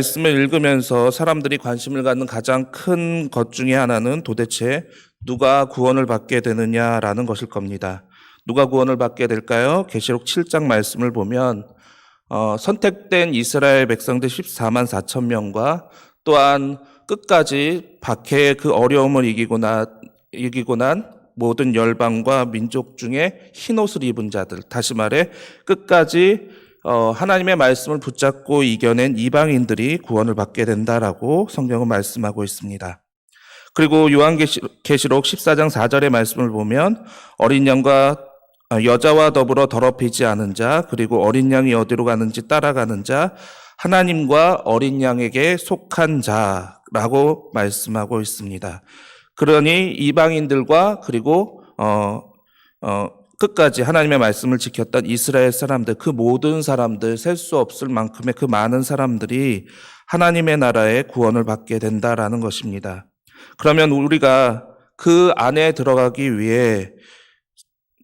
말씀을 읽으면서 사람들이 관심을 갖는 가장 큰 것 중에 하나는 도대체 누가 구원을 받게 되느냐라는 것일 겁니다. 누가 구원을 받게 될까요? 계시록 7장 말씀을 보면 어, 선택된 이스라엘 백성들 14만 4천 명과 또한 끝까지 박해의 그 어려움을 이기고 나 이기고 난 모든 열방과 민족 중에 흰 옷을 입은 자들, 다시 말해 끝까지 어, 하나님의 말씀을 붙잡고 이겨낸 이방인들이 구원을 받게 된다라고 성경은 말씀하고 있습니다. 그리고 요한계시록 14장 4절의 말씀을 보면 어린 양과 어, 여자와 더불어 더럽히지 않은 자, 그리고 어린 양이 어디로 가는지 따라가는 자, 하나님과 어린 양에게 속한 자라고 말씀하고 있습니다. 그러니 이방인들과 그리고 어, 어, 끝까지 하나님의 말씀을 지켰던 이스라엘 사람들, 그 모든 사람들, 셀 수 없을 만큼의 그 많은 사람들이 하나님의 나라의 구원을 받게 된다라는 것입니다. 그러면 우리가 그 안에 들어가기 위해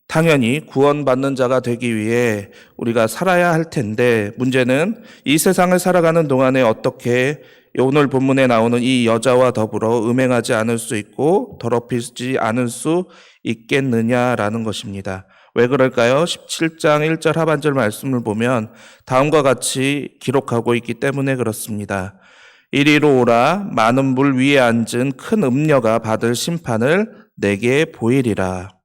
당연히 구원받는 자가 되기 위해 우리가 살아야 할 텐데 문제는 이 세상을 살아가는 동안에 어떻게 오늘 본문에 나오는 이 여자와 더불어 음행하지 않을 수 있고 더럽히지 않을 수 있겠느냐라는 것입니다. 왜 그럴까요? 17장 1절 하반절 말씀을 보면 다음과 같이 기록하고 있기 때문에 그렇습니다. 이리로 오라 많은 물 위에 앉은 큰 음녀가 받을 심판을 내게 보이리라.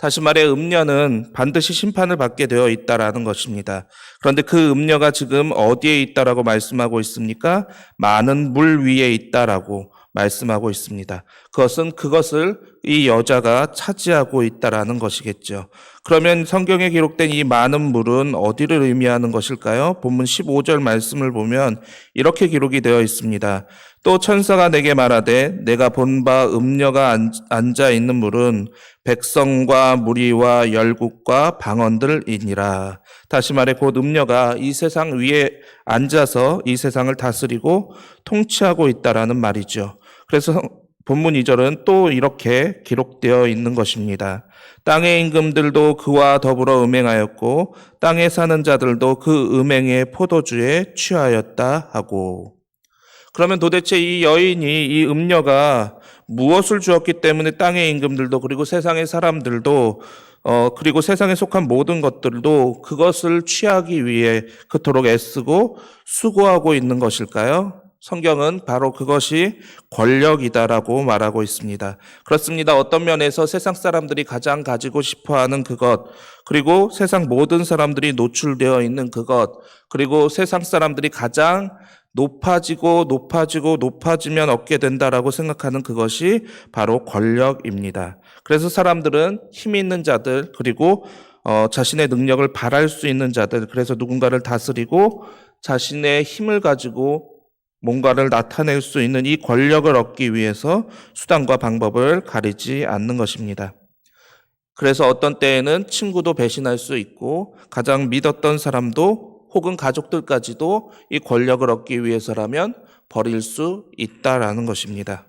다시 말해 음녀는 반드시 심판을 받게 되어 있다라는 것입니다. 그런데 그 음녀가 지금 어디에 있다라고 말씀하고 있습니까? 많은 물 위에 있다라고 말씀하고 있습니다. 그것은 그것을 이 여자가 차지하고 있다라는 것이겠죠. 그러면 성경에 기록된 이 많은 물은 어디를 의미하는 것일까요? 본문 15절 말씀을 보면 이렇게 기록이 되어 있습니다. 또 천사가 내게 말하되 내가 본 바 음녀가 앉아 있는 물은 백성과 무리와 열국과 방언들이니라. 다시 말해 곧 음녀가 이 세상 위에 앉아서 이 세상을 다스리고 통치하고 있다라는 말이죠. 그래서 본문 2절은 또 이렇게 기록되어 있는 것입니다. 땅의 임금들도 그와 더불어 음행하였고 땅에 사는 자들도 그 음행의 포도주에 취하였다 하고 그러면 도대체 이 여인이 이 음녀가 무엇을 주었기 때문에 땅의 임금들도 그리고 세상의 사람들도 어 그리고 세상에 속한 모든 것들도 그것을 취하기 위해 그토록 애쓰고 수고하고 있는 것일까요? 성경은 바로 그것이 권력이다라고 말하고 있습니다. 그렇습니다. 어떤 면에서 세상 사람들이 가장 가지고 싶어 하는 그것, 그리고 세상 모든 사람들이 노출되어 있는 그것, 그리고 세상 사람들이 가장 높아지고 높아지고 높아지면 얻게 된다라고 생각하는 그것이 바로 권력입니다. 그래서 사람들은 힘 있는 자들, 그리고 어, 자신의 능력을 발할 수 있는 자들, 그래서 누군가를 다스리고 자신의 힘을 가지고 뭔가를 나타낼 수 있는 이 권력을 얻기 위해서 수단과 방법을 가리지 않는 것입니다. 그래서 어떤 때에는 친구도 배신할 수 있고 가장 믿었던 사람도 혹은 가족들까지도 이 권력을 얻기 위해서라면 버릴 수 있다라는 것입니다.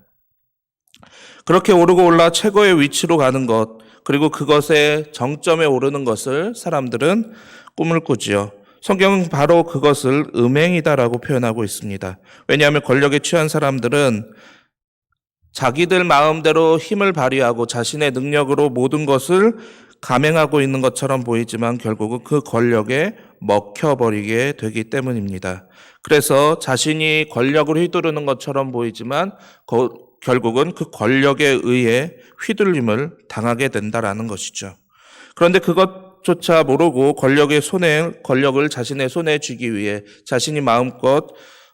그렇게 오르고 올라 최고의 위치로 가는 것, 그리고 그것의 정점에 오르는 것을 사람들은 꿈을 꾸지요. 성경은 바로 그것을 음행이다라고 표현하고 있습니다. 왜냐하면 권력에 취한 사람들은 자기들 마음대로 힘을 발휘하고 자신의 능력으로 모든 것을 감행하고 있는 것처럼 보이지만 결국은 그 권력에 먹혀버리게 되기 때문입니다. 그래서 자신이 권력을 휘두르는 것처럼 보이지만 결국은 그 권력에 의해 휘둘림을 당하게 된다라는 것이죠. 그런데 그것 조차 모르고 권력의 손에 권력을 자신의 손에 쥐기 위해 자신이 마음껏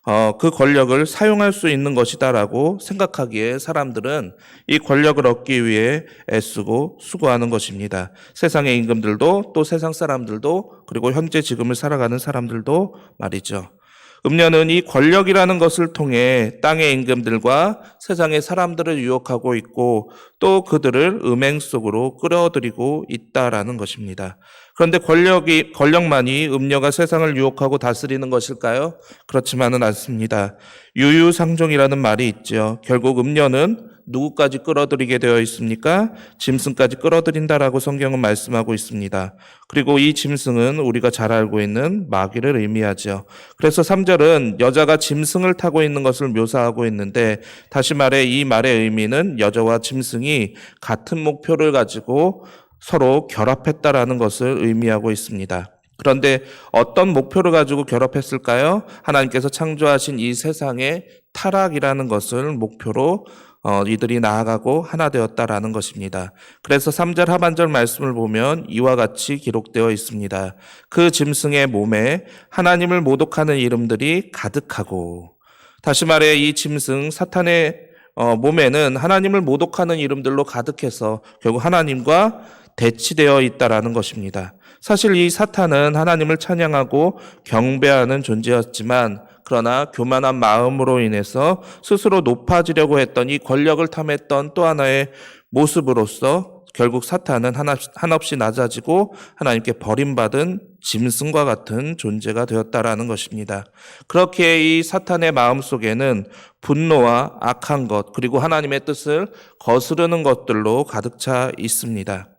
어, 그 권력을 사용할 수 있는 것이다라고 생각하기에 사람들은 이 권력을 얻기 위해 애쓰고 수고하는 것입니다. 세상의 임금들도 또 세상 사람들도 그리고 현재 지금을 살아가는 사람들도 말이죠. 음녀는 이 권력이라는 것을 통해 땅의 임금들과 세상의 사람들을 유혹하고 있고 또 그들을 음행 속으로 끌어들이고 있다라는 것입니다. 그런데 권력이, 권력만이 음녀가 세상을 유혹하고 다스리는 것일까요? 그렇지만은 않습니다. 유유상종이라는 말이 있죠. 결국 음녀는 누구까지 끌어들이게 되어 있습니까? 짐승까지 끌어들인다라고 성경은 말씀하고 있습니다. 그리고 이 짐승은 우리가 잘 알고 있는 마귀를 의미하죠. 그래서 3절은 여자가 짐승을 타고 있는 것을 묘사하고 있는데 다시 말해 이 말의 의미는 여자와 짐승이 같은 목표를 가지고 서로 결합했다라는 것을 의미하고 있습니다. 그런데 어떤 목표를 가지고 결합했을까요? 하나님께서 창조하신 이 세상의 타락이라는 것을 목표로 어, 이들이 나아가고 하나 되었다라는 것입니다. 그래서 3절 하반절 말씀을 보면 이와 같이 기록되어 있습니다. 그 짐승의 몸에 하나님을 모독하는 이름들이 가득하고 다시 말해 이 짐승 사탄의 어, 몸에는 하나님을 모독하는 이름들로 가득해서 결국 하나님과 대치되어 있다라는 것입니다. 사실 이 사탄은 하나님을 찬양하고 경배하는 존재였지만 그러나 교만한 마음으로 인해서 스스로 높아지려고 했던 이 권력을 탐했던 또 하나의 모습으로서 결국 사탄은 한없이 낮아지고 하나님께 버림받은 짐승과 같은 존재가 되었다라는 것입니다. 그렇게 이 사탄의 마음 속에는 분노와 악한 것, 그리고 하나님의 뜻을 거스르는 것들로 가득 차 있습니다.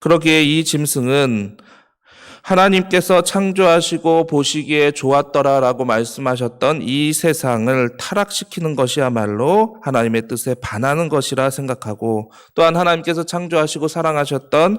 그러기에 이 짐승은 하나님께서 창조하시고 보시기에 좋았더라라고 말씀하셨던 이 세상을 타락시키는 것이야말로 하나님의 뜻에 반하는 것이라 생각하고 또한 하나님께서 창조하시고 사랑하셨던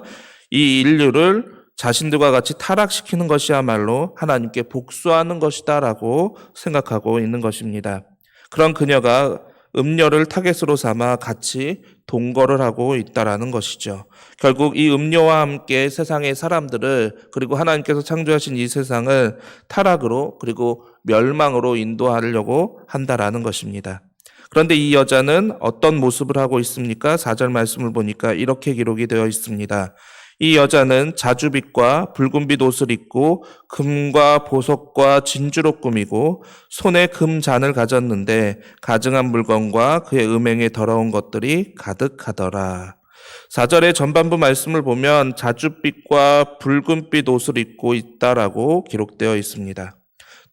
이 인류를 자신들과 같이 타락시키는 것이야말로 하나님께 복수하는 것이다라고 생각하고 있는 것입니다. 그런 그녀가 음녀를 타겟으로 삼아 같이 동거를 하고 있다라는 것이죠. 결국 이 음료와 함께 세상의 사람들을 그리고 하나님께서 창조하신 이 세상을 타락으로 그리고 멸망으로 인도하려고 한다라는 것입니다. 그런데 이 여자는 어떤 모습을 하고 있습니까? 4절 말씀을 보니까 이렇게 기록이 되어 있습니다. 이 여자는 자주빛과 붉은빛 옷을 입고 금과 보석과 진주로 꾸미고 손에 금 잔을 가졌는데 가증한 물건과 그의 음행에 더러운 것들이 가득하더라. 4절의 전반부 말씀을 보면 자주빛과 붉은빛 옷을 입고 있다라고 기록되어 있습니다.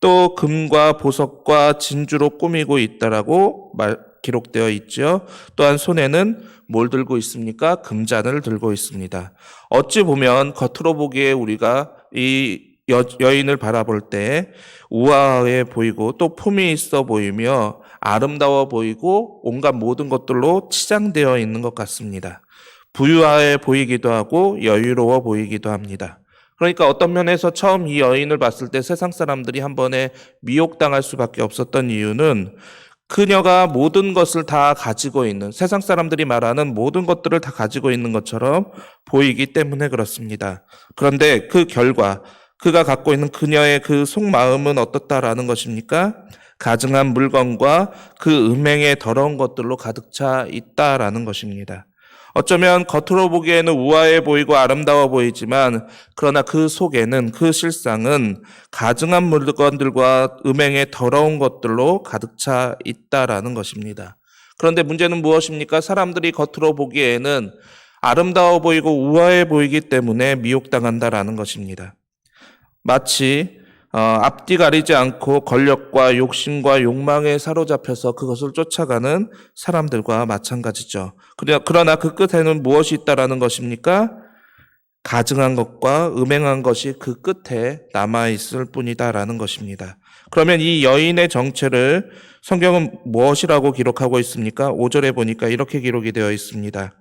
또 금과 보석과 진주로 꾸미고 있다라고 말, 기록되어 있죠. 또한 손에는 뭘 들고 있습니까? 금잔을 들고 있습니다. 어찌 보면 겉으로 보기에 우리가 이 여, 여인을 바라볼 때 우아해 보이고 또 품이 있어 보이며 아름다워 보이고 온갖 모든 것들로 치장되어 있는 것 같습니다. 부유해 보이기도 하고 여유로워 보이기도 합니다. 그러니까 어떤 면에서 처음 이 여인을 봤을 때 세상 사람들이 한 번에 미혹당할 수밖에 없었던 이유는 그녀가 모든 것을 다 가지고 있는 세상 사람들이 말하는 모든 것들을 다 가지고 있는 것처럼 보이기 때문에 그렇습니다. 그런데 그 결과 그가 갖고 있는 그녀의 그 속마음은 어떻다라는 것입니까? 가증한 물건과 그 음행의 더러운 것들로 가득 차 있다라는 것입니다. 어쩌면 겉으로 보기에는 우아해 보이고 아름다워 보이지만 그러나 그 속에는 그 실상은 가증한 물건들과 음행의 더러운 것들로 가득 차 있다라는 것입니다. 그런데 문제는 무엇입니까? 사람들이 겉으로 보기에는 아름다워 보이고 우아해 보이기 때문에 미혹당한다라는 것입니다. 마치 어, 앞뒤 가리지 않고 권력과 욕심과 욕망에 사로잡혀서 그것을 쫓아가는 사람들과 마찬가지죠. 그러- 그러나 그 끝에는 무엇이 있다라는 것입니까? 가증한 것과 음행한 것이 그 끝에 남아 있을 뿐이다라는 것입니다. 그러면 이 여인의 정체를 성경은 무엇이라고 기록하고 있습니까? 5절에 보니까 이렇게 기록이 되어 있습니다.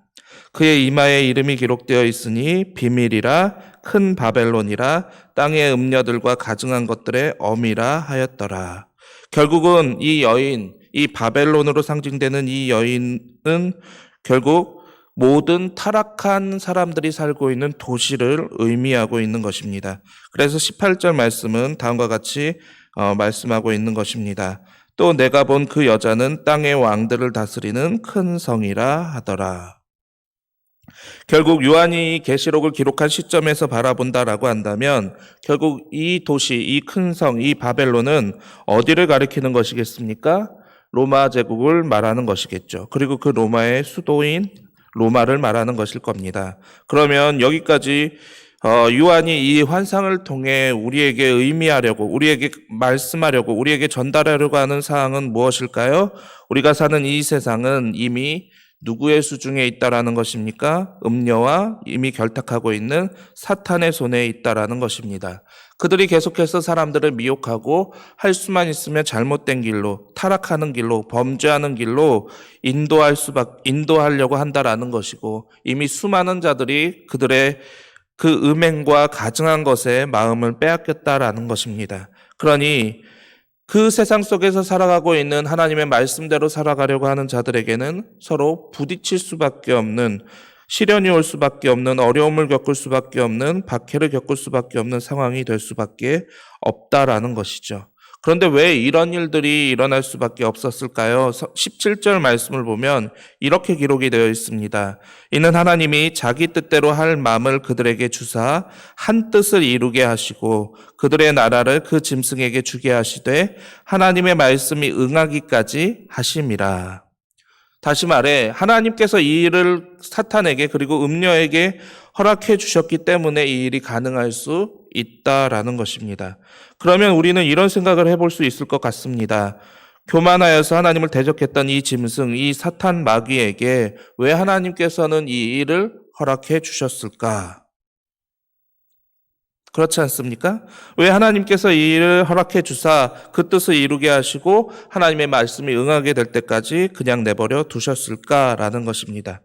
그의 이마에 이름이 기록되어 있으니 비밀이라 큰 바벨론이라 땅의 음녀들과 가증한 것들의 어미라 하였더라. 결국은 이 여인, 이 바벨론으로 상징되는 이 여인은 결국 모든 타락한 사람들이 살고 있는 도시를 의미하고 있는 것입니다. 그래서 18절 말씀은 다음과 같이 어, 말씀하고 있는 것입니다. 또 내가 본 그 여자는 땅의 왕들을 다스리는 큰 성이라 하더라. 결국 요한이 이 계시록을 기록한 시점에서 바라본다라고 한다면 결국 이 도시, 이 큰 성, 이 바벨론은 어디를 가리키는 것이겠습니까? 로마 제국을 말하는 것이겠죠. 그리고 그 로마의 수도인 로마를 말하는 것일 겁니다. 그러면 여기까지 어, 요한이 이 환상을 통해 우리에게 의미하려고, 우리에게 말씀하려고, 우리에게 전달하려고 하는 사항은 무엇일까요? 우리가 사는 이 세상은 이미 누구의 수중에 있다라는 것입니까? 음녀와 이미 결탁하고 있는 사탄의 손에 있다라는 것입니다. 그들이 계속해서 사람들을 미혹하고 할 수만 있으면 잘못된 길로, 타락하는 길로, 범죄하는 길로 인도할 수밖, 인도하려고 한다라는 것이고 이미 수많은 자들이 그들의 그 음행과 가증한 것에 마음을 빼앗겼다라는 것입니다. 그러니 그 세상 속에서 살아가고 있는 하나님의 말씀대로 살아가려고 하는 자들에게는 서로 부딪힐 수밖에 없는 시련이 올 수밖에 없는 어려움을 겪을 수밖에 없는 박해를 겪을 수밖에 없는 상황이 될 수밖에 없다라는 것이죠. 그런데 왜 이런 일들이 일어날 수밖에 없었을까요? 17절 말씀을 보면 이렇게 기록이 되어 있습니다. 이는 하나님이 자기 뜻대로 할 마음을 그들에게 주사 한 뜻을 이루게 하시고 그들의 나라를 그 짐승에게 주게 하시되 하나님의 말씀이 응하기까지 하심이라. 다시 말해 하나님께서 이 일을 사탄에게 그리고 음녀에게 허락해 주셨기 때문에 이 일이 가능할 수 있다라는 것입니다. 그러면 우리는 이런 생각을 해볼 수 있을 것 같습니다. 교만하여서 하나님을 대적했던 이 짐승, 이 사탄 마귀에게 왜 하나님께서는 이 일을 허락해 주셨을까? 그렇지 않습니까? 왜 하나님께서 이 일을 허락해 주사 그 뜻을 이루게 하시고 하나님의 말씀이 응하게 될 때까지 그냥 내버려 두셨을까라는 것입니다.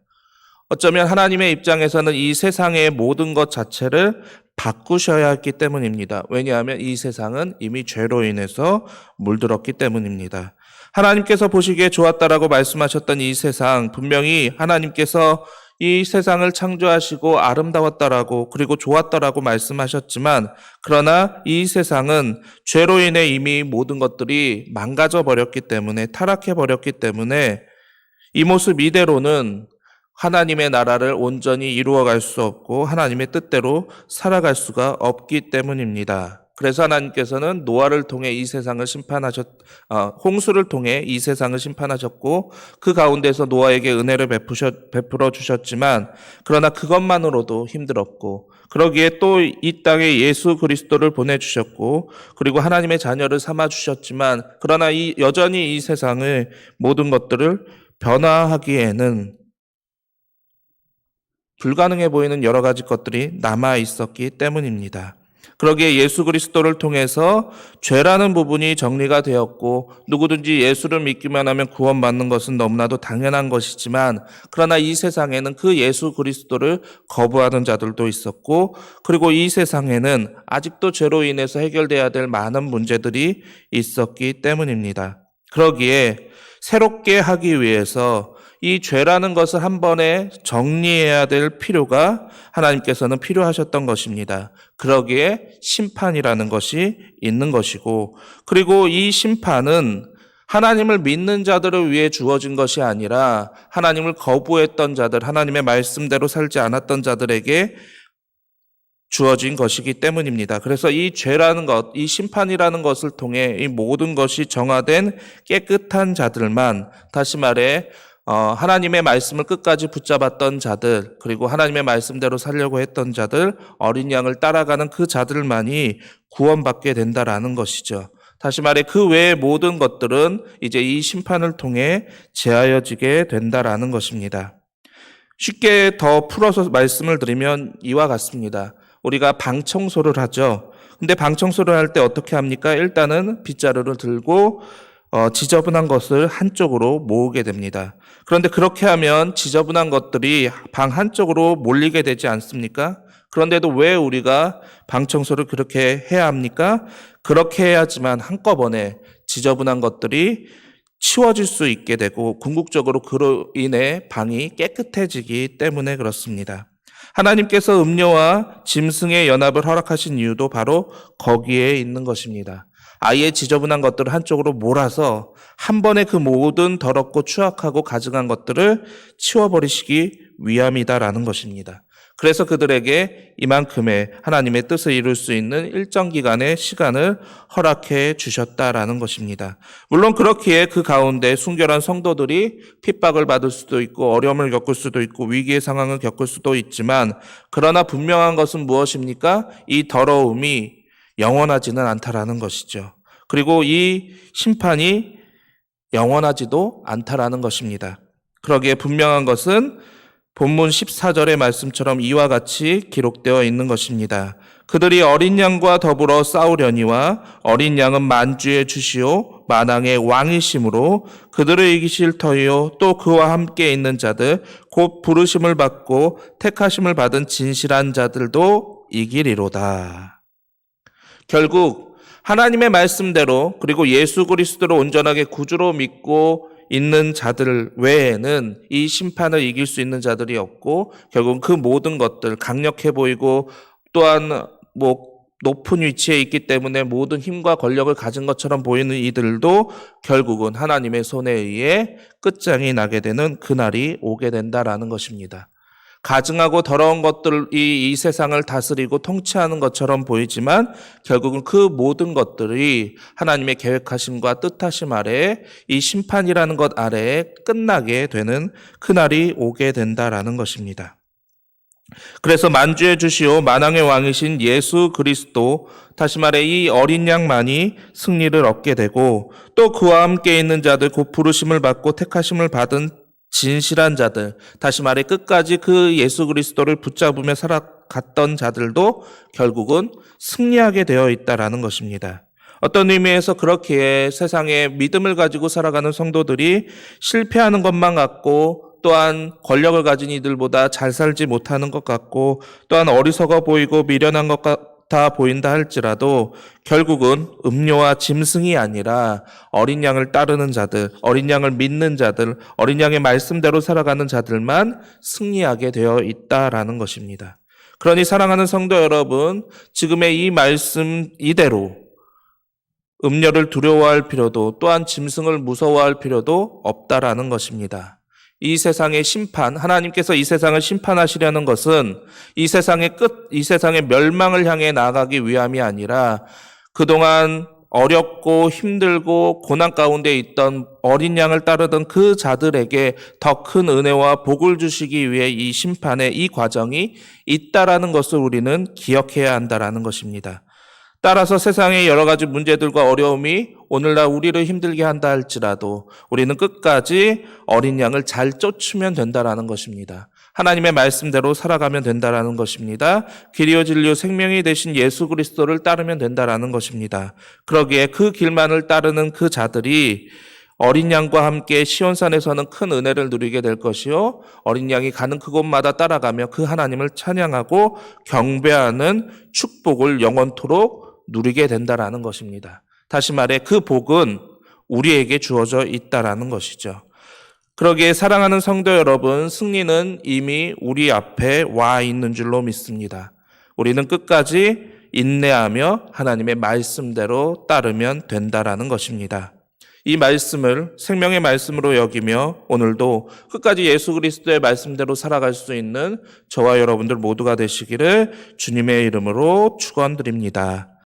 어쩌면 하나님의 입장에서는 이 세상의 모든 것 자체를 바꾸셔야 했기 때문입니다. 왜냐하면 이 세상은 이미 죄로 인해서 물들었기 때문입니다. 하나님께서 보시기에 좋았다라고 말씀하셨던 이 세상, 분명히 하나님께서 이 세상을 창조하시고 아름다웠다라고 그리고 좋았다라고 말씀하셨지만 그러나 이 세상은 죄로 인해 이미 모든 것들이 망가져 버렸기 때문에 타락해 버렸기 때문에 이 모습 이대로는 하나님의 나라를 온전히 이루어갈 수 없고 하나님의 뜻대로 살아갈 수가 없기 때문입니다. 그래서 하나님께서는 노아를 통해 이 세상을 심판하셨, 어, 홍수를 통해 이 세상을 심판하셨고 그 가운데서 노아에게 은혜를 베푸셨, 베풀어 주셨지만 그러나 그것만으로도 힘들었고 그러기에 또 이 땅에 예수 그리스도를 보내주셨고 그리고 하나님의 자녀를 삼아 주셨지만 그러나 이 여전히 이 세상의 모든 것들을 변화하기에는 불가능해 보이는 여러 가지 것들이 남아 있었기 때문입니다. 그러기에 예수 그리스도를 통해서 죄라는 부분이 정리가 되었고 누구든지 예수를 믿기만 하면 구원받는 것은 너무나도 당연한 것이지만 그러나 이 세상에는 그 예수 그리스도를 거부하는 자들도 있었고 그리고 이 세상에는 아직도 죄로 인해서 해결돼야 될 많은 문제들이 있었기 때문입니다. 그러기에 새롭게 하기 위해서 이 죄라는 것을 한 번에 정리해야 될 필요가 하나님께서는 필요하셨던 것입니다. 그러기에 심판이라는 것이 있는 것이고, 그리고 이 심판은 하나님을 믿는 자들을 위해 주어진 것이 아니라 하나님을 거부했던 자들, 하나님의 말씀대로 살지 않았던 자들에게 주어진 것이기 때문입니다. 그래서 이 죄라는 것, 이 심판이라는 것을 통해 이 모든 것이 정화된 깨끗한 자들만, 다시 말해, 어, 하나님의 말씀을 끝까지 붙잡았던 자들, 그리고 하나님의 말씀대로 살려고 했던 자들, 어린 양을 따라가는 그 자들만이 구원받게 된다라는 것이죠. 다시 말해 그 외의 모든 것들은 이제 이 심판을 통해 제하여지게 된다라는 것입니다. 쉽게 더 풀어서 말씀을 드리면 이와 같습니다. 우리가 방 청소를 하죠. 근데 방 청소를 할 때 어떻게 합니까? 일단은 빗자루를 들고 어, 지저분한 것을 한쪽으로 모으게 됩니다. 그런데 그렇게 하면 지저분한 것들이 방 한쪽으로 몰리게 되지 않습니까? 그런데도 왜 우리가 방 청소를 그렇게 해야 합니까? 그렇게 해야지만 한꺼번에 지저분한 것들이 치워질 수 있게 되고 궁극적으로 그로 인해 방이 깨끗해지기 때문에 그렇습니다. 하나님께서 음료와 짐승의 연합을 허락하신 이유도 바로 거기에 있는 것입니다. 아예 지저분한 것들을 한쪽으로 몰아서 한 번에 그 모든 더럽고 추악하고 가증한 것들을 치워버리시기 위함이다라는 것입니다. 그래서 그들에게 이만큼의 하나님의 뜻을 이룰 수 있는 일정 기간의 시간을 허락해 주셨다라는 것입니다. 물론 그렇기에 그 가운데 순결한 성도들이 핍박을 받을 수도 있고 어려움을 겪을 수도 있고 위기의 상황을 겪을 수도 있지만 그러나 분명한 것은 무엇입니까? 이 더러움이 영원하지는 않다라는 것이죠. 그리고 이 심판이 영원하지도 않다라는 것입니다. 그러기에 분명한 것은 본문 14절의 말씀처럼 이와 같이 기록되어 있는 것입니다. 그들이 어린 양과 더불어 싸우려니와 어린 양은 만주의 주시오 만왕의 왕이심으로 그들을 이기실 터이요 또 그와 함께 있는 자들 곧 부르심을 받고 택하심을 받은 진실한 자들도 이기리로다. 결국 하나님의 말씀대로 그리고 예수 그리스도를 온전하게 구주로 믿고 있는 자들 외에는 이 심판을 이길 수 있는 자들이 없고 결국 그 모든 것들 강력해 보이고 또한 뭐 높은 위치에 있기 때문에 모든 힘과 권력을 가진 것처럼 보이는 이들도 결국은 하나님의 손에 의해 끝장이 나게 되는 그날이 오게 된다라는 것입니다. 가증하고 더러운 것들이 이 세상을 다스리고 통치하는 것처럼 보이지만 결국은 그 모든 것들이 하나님의 계획하심과 뜻하심 아래에 이 심판이라는 것 아래에 끝나게 되는 그날이 오게 된다라는 것입니다. 그래서 만주의 주시오 만왕의 왕이신 예수 그리스도 다시 말해 이 어린 양만이 승리를 얻게 되고 또 그와 함께 있는 자들 곧 부르심을 받고 택하심을 받은 진실한 자들 다시 말해 끝까지 그 예수 그리스도를 붙잡으며 살아갔던 자들도 결국은 승리하게 되어 있다라는 것입니다. 어떤 의미에서 그렇기에 세상에 믿음을 가지고 살아가는 성도들이 실패하는 것만 같고 또한 권력을 가진 이들보다 잘 살지 못하는 것 같고 또한 어리석어 보이고 미련한 것 같아 보인다 할지라도 결국은 음료와 짐승이 아니라 어린 양을 따르는 자들, 어린 양을 믿는 자들, 어린 양의 말씀대로 살아가는 자들만 승리하게 되어 있다라는 것입니다. 그러니 사랑하는 성도 여러분, 지금의 이 말씀 이대로 음료를 두려워할 필요도 또한 짐승을 무서워할 필요도 없다라는 것입니다. 이 세상의 심판, 하나님께서 이 세상을 심판하시려는 것은 이 세상의 끝, 이 세상의 멸망을 향해 나아가기 위함이 아니라 그동안 어렵고 힘들고 고난 가운데 있던 어린 양을 따르던 그 자들에게 더 큰 은혜와 복을 주시기 위해 이 심판의 이 과정이 있다라는 것을 우리는 기억해야 한다라는 것입니다. 따라서 세상의 여러 가지 문제들과 어려움이 오늘날 우리를 힘들게 한다 할지라도 우리는 끝까지 어린 양을 잘 쫓으면 된다라는 것입니다. 하나님의 말씀대로 살아가면 된다라는 것입니다. 길이요 진리요 생명이 되신 예수 그리스도를 따르면 된다라는 것입니다. 그러기에 그 길만을 따르는 그 자들이 어린 양과 함께 시온산에서는 큰 은혜를 누리게 될 것이요 어린 양이 가는 그곳마다 따라가며 그 하나님을 찬양하고 경배하는 축복을 영원토록 누리게 된다라는 것입니다. 다시 말해 그 복은 우리에게 주어져 있다라는 것이죠. 그러기에 사랑하는 성도 여러분, 승리는 이미 우리 앞에 와 있는 줄로 믿습니다. 우리는 끝까지 인내하며 하나님의 말씀대로 따르면 된다라는 것입니다. 이 말씀을 생명의 말씀으로 여기며 오늘도 끝까지 예수 그리스도의 말씀대로 살아갈 수 있는 저와 여러분들 모두가 되시기를 주님의 이름으로 축원드립니다.